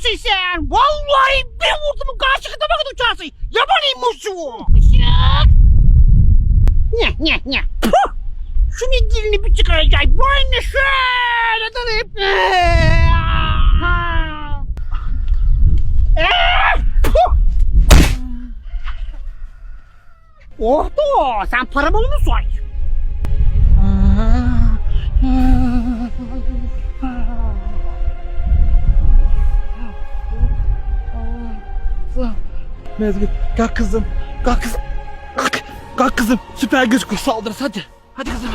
mısın sen? Vallahi bir vurdum karşı kıtama kadar uçarsın. Yabanıymış o. Işık. Ne ne ne. Puh. Şunun dilini bir çıkaracak. Boynunu şöyle dalayıp. Eh, puh. Oh da sen para mu soy? Mezgit kalk kızım. Kalk kızım. Kalk. Kalk kızım. Süper güç saldırısı hadi. Hadi kızım.